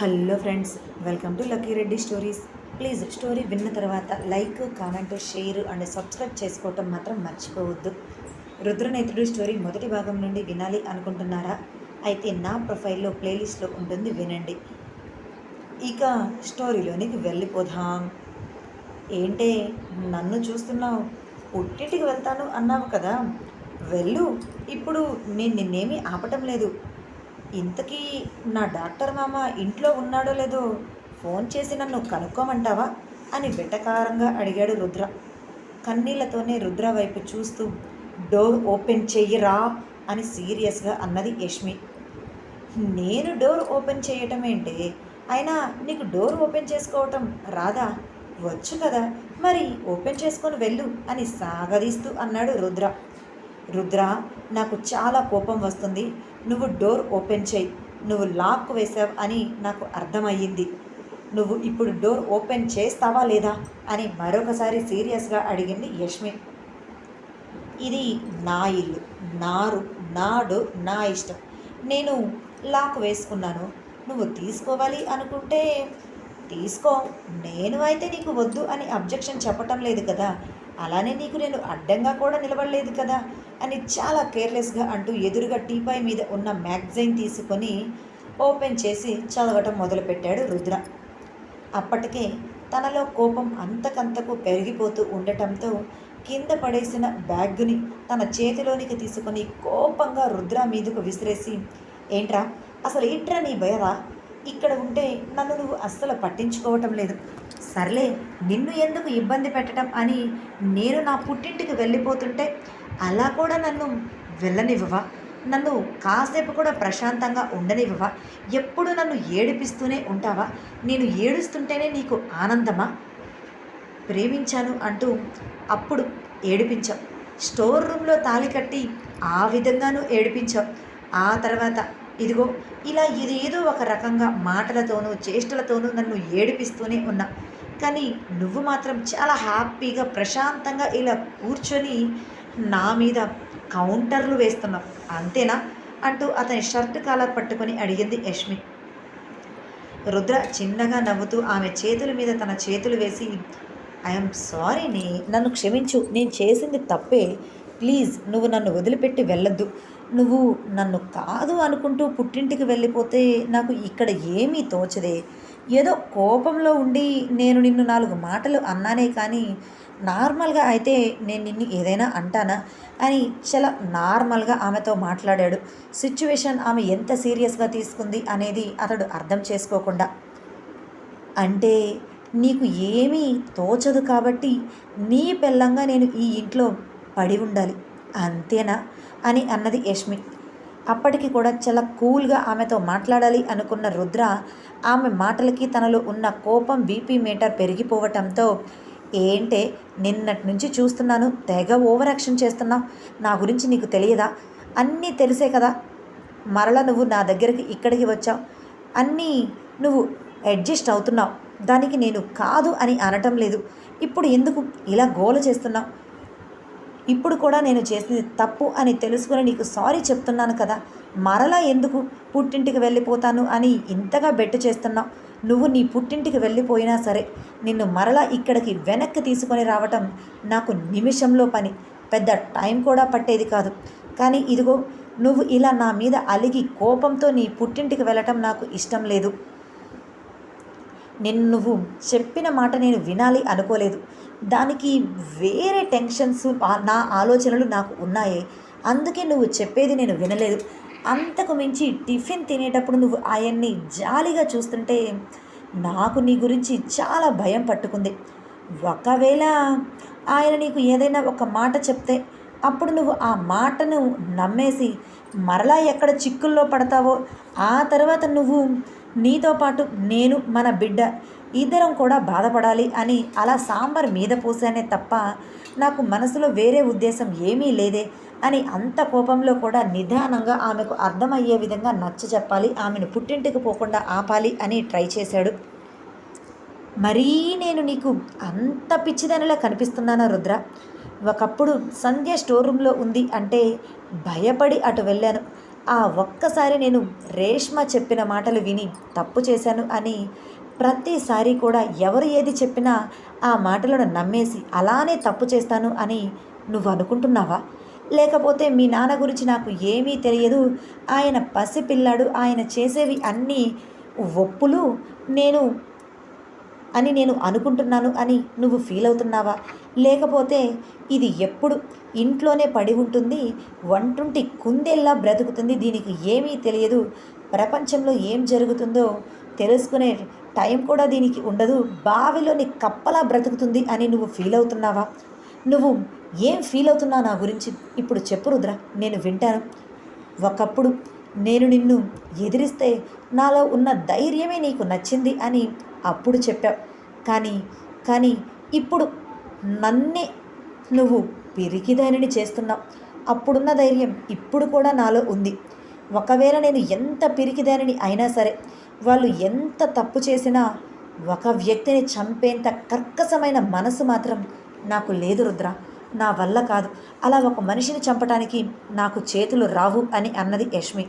Hello friends welcome to Lucky Reddy stories. Please story విన్న తర్వాత like comment share and subscribe చేసుకోవటం మాత్రం మర్చిపోవద్దు. రుద్రనేత్రుడి స్టోరీ మొదటి భాగం నుండి వినాలి అనుకుంటున్నారా? అయితే నా ప్రొఫైల్లో ప్లేలిస్ట్లో ఉంటుంది వినండి. ఇక స్టోరీలోనికి వెళ్ళిపోదాం. ఏంటే నన్ను చూస్తున్నావు? పుట్టింటికి వెళ్తాను అన్నావు కదా. వెళ్ళు. ఇప్పుడు నేను నిన్నేమీ ఆపటం లేదు. ఇంతకీ నా డాక్టర్ మామ ఇంట్లో ఉన్నాడో లేదో ఫోన్ చేసి నన్ను కనుక్కోమంటావా? అని వెటకారంగా అడిగాడు రుద్ర. కన్నీళ్ళతోనే రుద్ర వైపు చూస్తూ డోర్ ఓపెన్ చెయ్యిరా అని సీరియస్గా అన్నది యష్మి. నేను డోర్ ఓపెన్ చేయటం ఏంటి? అయినా నీకు డోర్ ఓపెన్ చేసుకోవటం రాదా? వచ్చు కదా మరి ఓపెన్ చేసుకొని వెళ్ళు అని సాగదీస్తూ అన్నాడు రుద్ర. రుద్ర నాకు చాలా కోపం వస్తుంది. నువ్వు డోర్ ఓపెన్ చేయి. నువ్వు లాక్ వేసావు అని నాకు అర్థమయ్యింది. నువ్వు ఇప్పుడు డోర్ ఓపెన్ చేస్తావా లేదా అని మరొకసారి సీరియస్గా అడిగింది యష్మి. ఇది నా ఇల్లు. నారు నా డోర్ నా ఇష్టం. నేను లాక్ వేసుకున్నాను. నువ్వు తీసుకోవాలి అనుకుంటే తీసుకో. నేను అయితే నీకు వద్దు అని అబ్జెక్షన్ చెప్పటం లేదు కదా. అలానే నీకు నేను అడ్డంగా కూడా నిలబడలేదు కదా అని చాలా కేర్లెస్గా అంటూ ఎదురుగా టీపాయ్ మీద ఉన్న మ్యాగజైన్ తీసుకొని ఓపెన్ చేసి చదవటం మొదలుపెట్టాడు రుద్ర. అప్పటికే తనలో కోపం అంతకంతకు పెరిగిపోతూ ఉండటంతో కింద పడేసిన బ్యాగ్ని తన చేతిలోనికి తీసుకొని కోపంగా రుద్ర మీదకు విసిరేసి ఏంట్రా? అసలు ఏంట్రా నీ భయరా ఇక్కడ ఉంటే నన్ను నువ్వు అస్సలు పట్టించుకోవటం లేదు. సర్లే నిన్ను ఎందుకు ఇబ్బంది పెట్టడం అని నేను నా పుట్టింటికి వెళ్ళిపోతుంటే అలా కూడా నన్ను వెళ్ళనివ్వవా? నన్ను కాసేపు కూడా ప్రశాంతంగా ఉండనివ్వవా? ఎప్పుడు నన్ను ఏడిపిస్తూనే ఉంటావా? నేను ఏడుస్తుంటేనే నీకు ఆనందమా? ప్రేమించాను అంటూ అప్పుడు ఏడిపించావు. స్టోర్ రూమ్లో తాళి కట్టి ఆ విధంగానూ ఏడిపించావు. ఆ తర్వాత ఇదిగో ఇలా ఇదేదో ఒక రకంగా మాటలతోనూ చేష్టలతోనూ నన్ను ఏడిపిస్తూనే ఉన్నా. కానీ నువ్వు మాత్రం చాలా హ్యాపీగా ప్రశాంతంగా ఇలా కూర్చొని నా మీద కౌంటర్లు వేస్తున్నావు. అంతేనా? అంటూ అతని షర్ట్ కాలర్ పట్టుకొని అడిగింది యష్మి. రుద్ర చిన్నగా నవ్వుతూ ఆమె చేతుల మీద తన చేతులు వేసి ఐఎమ్ సారీని నన్ను క్షమించు. నేను చేసింది తప్పే. ప్లీజ్ నువ్వు నన్ను వదిలిపెట్టి వెళ్ళొద్దు. నువ్వు నన్ను కాదు అనుకుంటూ పుట్టింటికి వెళ్ళిపోతే నాకు ఇక్కడ ఏమీ తోచదే. ఏదో కోపంలో ఉండి నేను నిన్ను నాలుగు మాటలు అన్నానే కానీ నార్మల్గా అయితే నేను నిన్ను ఏదైనా అంటానా? అని చాలా నార్మల్గా ఆమెతో మాట్లాడాడు. సిచ్యువేషన్ ఆమె ఎంత సీరియస్గా తీసుకుంది అనేది అతడు అర్థం చేసుకోకుండా. అంటే నీకు ఏమీ తోచదు కాబట్టి నీ పెళ్ళంగా నేను ఈ ఇంట్లో పడి ఉండాలి. అంతేనా? అని అన్నది యష్మి. అప్పటికి కూడా చాలా కూల్గా ఆమెతో మాట్లాడాలి అనుకున్న రుద్ర ఆమె మాటలకి తనలో ఉన్న కోపం బీపీ మీటర్ పెరిగిపోవటంతో ఏంటే నిన్నటి నుంచి చూస్తున్నాను తెగ ఓవర్ యాక్షన్ చేస్తున్నావు నా గురించి నీకు తెలియదా? అన్నీ తెలిసే కదా. మరల నువ్వు నా దగ్గరికి ఇక్కడికి వచ్చావు. అన్నీ నువ్వు అడ్జస్ట్ అవుతున్నావు. దానికి నేను కాదు అని అనటం లేదు. ఇప్పుడు ఎందుకు? ఇలా గోల చేస్తున్నావు? ఇప్పుడు కూడా నేను చేసింది తప్పు అని తెలుసుకుని నీకు సారీ చెప్తున్నాను కదా. మరలా ఎందుకు పుట్టింటికి వెళ్ళిపోతాను అని ఇంతగా బెట్టు చేస్తున్నావు? నువ్వు నీ పుట్టింటికి వెళ్ళిపోయినా సరే నిన్ను మరలా ఇక్కడికి వెనక్కి తీసుకొని రావటం నాకు నిమిషంలో పని. పెద్ద టైం కూడా పట్టేది కాదు. కానీ ఇదిగో నువ్వు ఇలా నా మీద అలిగి కోపంతో నీ పుట్టింటికి వెళ్ళటం నాకు ఇష్టం లేదు. నిన్ను నువ్వు చెప్పిన మాట నేను వినాలి అనుకోలేదు. దానికి వేరే టెన్షన్స్ నా ఆలోచనలు నాకు ఉన్నాయి. అందుకే నువ్వు చెప్పేది నేను వినలేదు. అంతకు మించి టిఫిన్ తినేటప్పుడు నువ్వు ఆయన్ని జాలిగా చూస్తుంటే నాకు నీ గురించి చాలా భయం పట్టుకుంది. ఒకవేళ ఆయన నీకు ఏదైనా ఒక మాట చెప్తే అప్పుడు నువ్వు ఆ మాటను నమ్మేసి మరలా ఎక్కడ చిక్కుల్లో పడతావో ఆ తర్వాత నువ్వు నీతో పాటు నేను మన బిడ్డ ఇద్దరం కూడా బాధపడాలి అని అలా సాంబార్ మీద పోసానే తప్ప నాకు మనసులో వేరే ఉద్దేశం ఏమీ లేదే అని అంత కోపంలో కూడా నిదానంగా ఆమెకు అర్థమయ్యే విధంగా నచ్చ చెప్పాలి ఆమెను పుట్టింటికి పోకుండా ఆపాలి అని ట్రై చేశాడు. మరీ నేను నీకు అంత పిచ్చిదనిలా కనిపిస్తున్నానా రుద్ర? ఒకప్పుడు సంధ్య స్టోర్ రూమ్లో ఉంది అంటే భయపడి అటు వెళ్ళాను. ఆ ఒక్కసారి నేను రేష్మ చెప్పిన మాటలు విని తప్పు చేశాను అని ప్రతిసారి కూడా ఎవరు ఏది చెప్పినా ఆ మాటలను నమ్మేసి అలానే తప్పు చేస్తాను అని నువ్వు అనుకుంటున్నావా? లేకపోతే మీ నాన్న గురించి నాకు ఏమీ తెలియదు. ఆయన పసిపిల్లాడు. ఆయన చేసేవి అన్నీ ఒప్పులు. నేను అని నేను అనుకుంటున్నాను అని నువ్వు ఫీల్ అవుతున్నావా? లేకపోతే ఇది ఎప్పుడు ఇంట్లోనే పడి ఉంటుంది. వంటుంటి కుందేల్లా బ్రతుకుతుంది. దీనికి ఏమీ తెలియదు. ప్రపంచంలో ఏం జరుగుతుందో తెలుసుకునే టైం కూడా దీనికి ఉండదు. బావిలోని కప్పలా బ్రతుకుతుంది అని నువ్వు ఫీల్ అవుతున్నావా? నువ్వు ఏం ఫీల్ అవుతున్నావు నా గురించి? ఇప్పుడు చెప్పు రుద్ర నేను వింటాను. ఒకప్పుడు నేను నిన్ను ఎదిరిస్తే నాలో ఉన్న ధైర్యమే నీకు నచ్చింది అని అప్పుడు చెప్పావు. కానీ కానీ ఇప్పుడు నన్నే నువ్వు పిరికిదానిని చేస్తున్నావు. అప్పుడున్న ధైర్యం ఇప్పుడు కూడా నాలో ఉంది. ఒకవేళ నేను ఎంత పిరికిదానిని అయినా సరే వాళ్ళు ఎంత తప్పు చేసినా ఒక వ్యక్తిని చంపేంత కర్కశమైన మనసు మాత్రం నాకు లేదు రుద్ర. నా వల్ల కాదు. అలా ఒక మనిషిని చంపటానికి నాకు చేతులు రావు అని అన్నది యష్మి.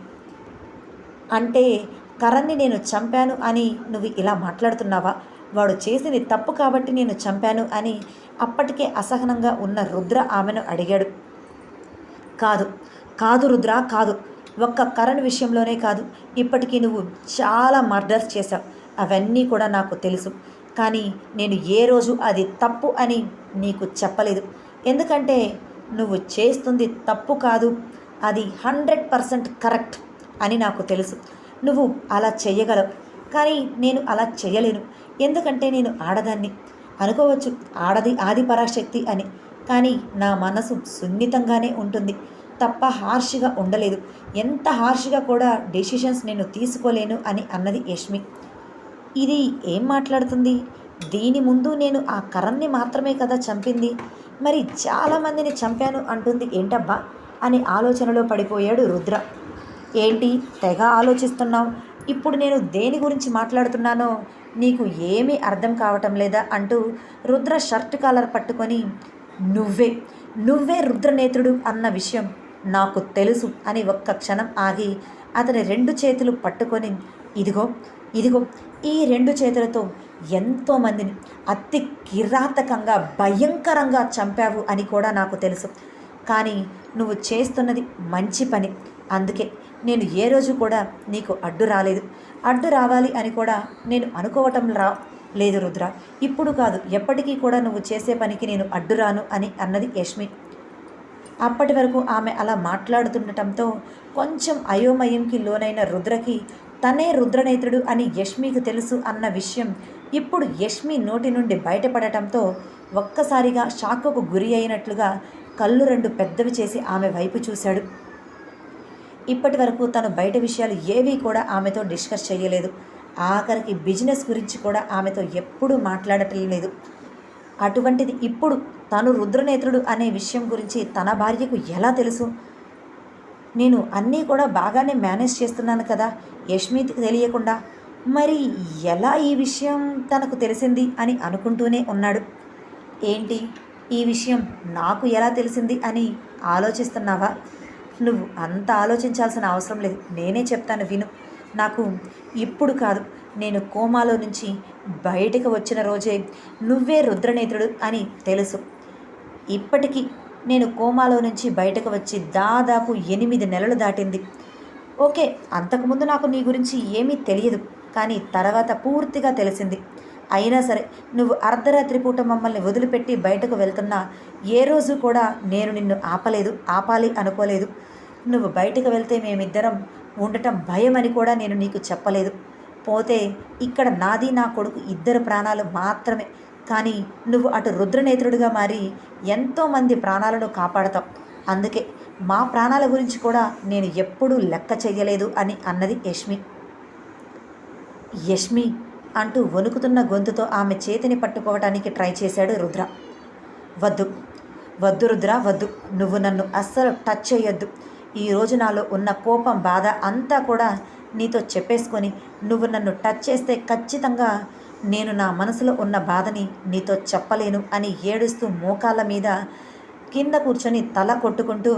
అంటే కరణ్ని నేను చంపాను అని నువ్వు ఇలా మాట్లాడుతున్నావా? వాడు చేసింది తప్పు కాబట్టి నేను చంపాను అని అప్పటికే అసహనంగా ఉన్న రుద్ర ఆమెను అడిగాడు. కాదు కాదు రుద్ర కాదు. ఒక్క కరణ్ విషయంలోనే కాదు ఇప్పటికీ నువ్వు చాలా మర్డర్స్ చేశావు. అవన్నీ కూడా నాకు తెలుసు. కానీ నేను ఏ రోజు అది తప్పు అని నీకు చెప్పలేదు. ఎందుకంటే నువ్వు చేస్తుంది తప్పు కాదు అది హండ్రెడ్ పర్సెంట్ కరెక్ట్ అని నాకు తెలుసు. నువ్వు అలా చేయగలవు కానీ నేను అలా చేయలేను ఎందుకంటే నేను ఆడదాన్ని. అనుకోవచ్చు ఆడది ఆది పరాశక్తి అని. కానీ నా మనసు సున్నితంగానే ఉంటుంది. తప్ప హార్ష్గా ఉండలేదు. ఎంత హార్ష్గా కూడా డెసిషన్స్ నేను తీసుకోలేను అని అన్నది యష్మి. ఇది ఏం మాట్లాడుతుంది? దీని ముందు నేను ఆ కరణ్ని మాత్రమే కదా చంపింది. మరి చాలామందిని చంపాను అంటుంది ఏంటబ్బా? అని ఆలోచనలో పడిపోయాడు రుద్ర. ఏంటి తెగ ఆలోచిస్తున్నావు? ఇప్పుడు నేను దేని గురించి మాట్లాడుతున్నానో నీకు ఏమీ అర్థం కావటం లేదా అంటూ రుద్ర షర్ట్ కాలర్ పట్టుకొని నువ్వే నువ్వే రుద్రనేత్రుడు అన్న విషయం నాకు తెలుసు అని ఒక్క క్షణం ఆగి అతని రెండు చేతులు పట్టుకొని ఇదిగో ఇదిగో ఈ రెండు చేతులతో ఎంతోమందిని అతి కిరాతకంగా భయంకరంగా చంపావు అని కూడా నాకు తెలుసు. కానీ నువ్వు చేస్తున్నది మంచి పని. అందుకే నేను ఏ రోజు కూడా నీకు అడ్డు రాలేదు. అడ్డు రావాలి అని కూడా నేను అనుకోవటం రా లేదు రుద్ర. ఇప్పుడు కాదు ఎప్పటికీ కూడా నువ్వు చేసే పనికి నేను అడ్డురాను అని అన్నది యష్మి. అప్పటి వరకు ఆమె అలా మాట్లాడుతుండటంతో కొంచెం అయోమయంకి లోనైన రుద్రకి తనే రుద్రనేత్రుడు అని యష్మికి తెలుసు అన్న విషయం ఇప్పుడు యష్మి నోటి నుండి బయటపడటంతో ఒక్కసారిగా షాక్కు గురి అయినట్లుగా కళ్ళు రెండు పెద్దవి చేసి ఆమె వైపు చూశాడు. ఇప్పటి వరకు తను బయట విషయాలు ఏవీ కూడా ఆమెతో డిస్కస్ చేయలేదు. ఆఖరికి బిజినెస్ గురించి కూడా ఆమెతో ఎప్పుడూ మాట్లాడటం లేదు. అటువంటిది ఇప్పుడు తను రుద్రనేత్రుడు అనే విషయం గురించి తన భార్యకు ఎలా తెలుసు? నేను అన్నీ కూడా బాగానే మేనేజ్ చేస్తున్నాను కదా యష్మికి తెలియకుండా. మరి ఎలా ఈ విషయం తనకు తెలిసింది అని అనుకుంటూనే ఉన్నాడు. ఏంటి? ఈ విషయం నాకు ఎలా తెలిసింది అని ఆలోచిస్తున్నావా? నువ్వు అంత ఆలోచించాల్సిన అవసరం లేదు. నేనే చెప్తాను విను. నాకు ఇప్పుడు కాదు. నేను కోమాలో నుంచి బయటకు వచ్చిన రోజే నువ్వే రుద్రనేత్రుడు అని తెలుసు. ఇప్పటికీ నేను కోమాలో నుంచి బయటకు వచ్చి దాదాపు ఎనిమిది నెలలు దాటింది. ఓకే అంతకుముందు నాకు నీ గురించి ఏమీ తెలియదు కానీ తర్వాత పూర్తిగా తెలిసింది. అయినా సరే నువ్వు అర్ధరాత్రి పూట మమ్మల్ని వదిలిపెట్టి బయటకు వెళ్తున్నా ఏ రోజు కూడా నేను నిన్ను ఆపలేదు ఆపాలి అనుకోలేదు. నువ్వు బయటకు వెళ్తే మేమిద్దరం ఉండటం భయం అని కూడా నేను నీకు చెప్పలేదు. పోతే ఇక్కడ నాది నా కొడుకు ఇద్దరు ప్రాణాలు మాత్రమే. కానీ నువ్వు అటు రుద్రనేత్రుడిగా మారి ఎంతోమంది ప్రాణాలను కాపాడతావు. అందుకే మా ప్రాణాల గురించి కూడా నేను ఎప్పుడూ లెక్క చెయ్యలేదు అని అన్నది యష్మి. యష్మి అంటూ వణుకుతున్న గొంతుతో ఆమె చేతిని పట్టుకోవటానికి ట్రై చేశాడు రుద్ర. వద్దు వద్దు రుద్ర వద్దు. నువ్వు నన్ను అస్సలు టచ్ చేయొద్దు ఈరోజు నాలో ఉన్న కోపం బాధ అంతా కూడా నీతో చెప్పేసుకొని నువ్వు నన్ను టచ్ చేస్తే ఖచ్చితంగా నేను నా మనసులో ఉన్న బాధని నీతో చెప్పలేను అని ఏడుస్తూ మోకాళ్ళ మీద కింద కూర్చొని తల కొట్టుకుంటూ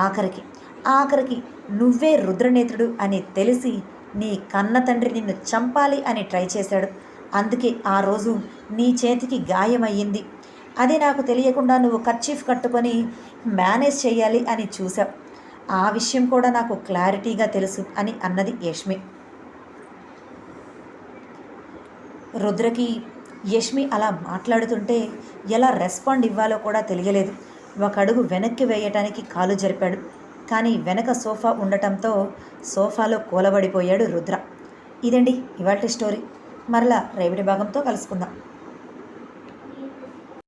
ఆఖరికి ఆఖరికి నువ్వే రుద్రనేత్రుడు అని తెలిసి నీ కన్న తండ్రి నిన్ను చంపాలి అని ట్రై చేశాడు. అందుకే ఆ రోజు నీ చేతికి గాయమయ్యింది. అది నాకు తెలియకుండా నువ్వు కర్చీఫ్ కట్టుకొని మేనేజ్ చేయాలి అని చూశావు. ఆ విషయం కూడా నాకు క్లారిటీగా తెలుసు అని అన్నది యష్మి. రుద్రకి యష్మి అలా మాట్లాడుతుంటే ఎలా రెస్పాండ్ ఇవ్వాలో కూడా తెలియలేదు. ఒక అడుగు వెనక్కి వేయటానికి కాలు జరిపాడు. కానీ వెనక సోఫా ఉండటంతో సోఫాలో కూలబడిపోయాడు రుద్ర. ఇదండి ఇవాళ స్టోరీ. మరలా రేపటి భాగంతో కలుసుకుందాం.